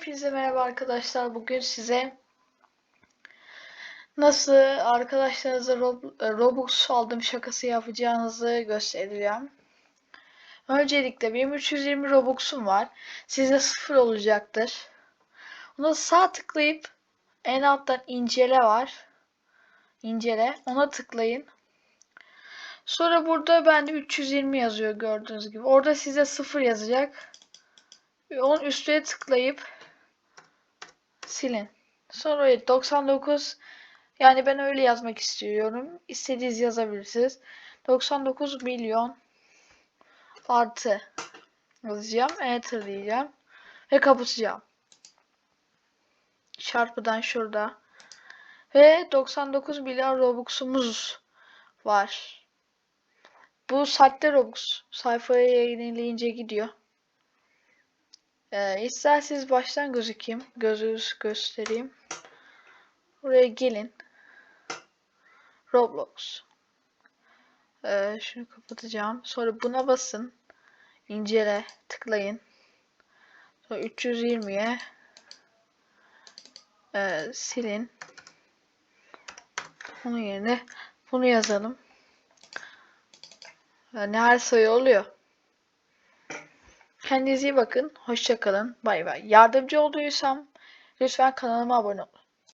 Hepinize merhaba arkadaşlar. Bugün size nasıl arkadaşlarınıza e, Robux aldım şakası yapacağınızı göstereceğim. Öncelikle benim 320 Robux'um var. Sizde sıfır olacaktır. Ona sağ tıklayıp en alttan incele var. İncele. Ona tıklayın. Sonra burada bende 320 yazıyor gördüğünüz gibi. Orada size sıfır yazacak. Onun üstüne tıklayıp silin. Sonra evet, 99 yani ben öyle yazmak istiyorum. İstediğiniz yazabilirsiniz. 99 milyon artı yazacağım. Enter diyeceğim. Ve kapatacağım. Çarpıdan şurada. Ve 99 milyon Robux'umuz var. Bu saatte Robux. Sayfaya yenileyince gidiyor. Ee, isterseniz baştan gözükeyim. Gözünüz göstereyim. Buraya gelin. Roblox. Ee, şunu kapatacağım. Sonra buna basın. İncele. Tıklayın. Sonra 320'ye ee, silin. Bunun yerine bunu yazalım. Yani her sayı oluyor. Kendinize iyi bakın. Hoşça kalın. Bay bay. Yardımcı olduysam lütfen kanalıma abone olun.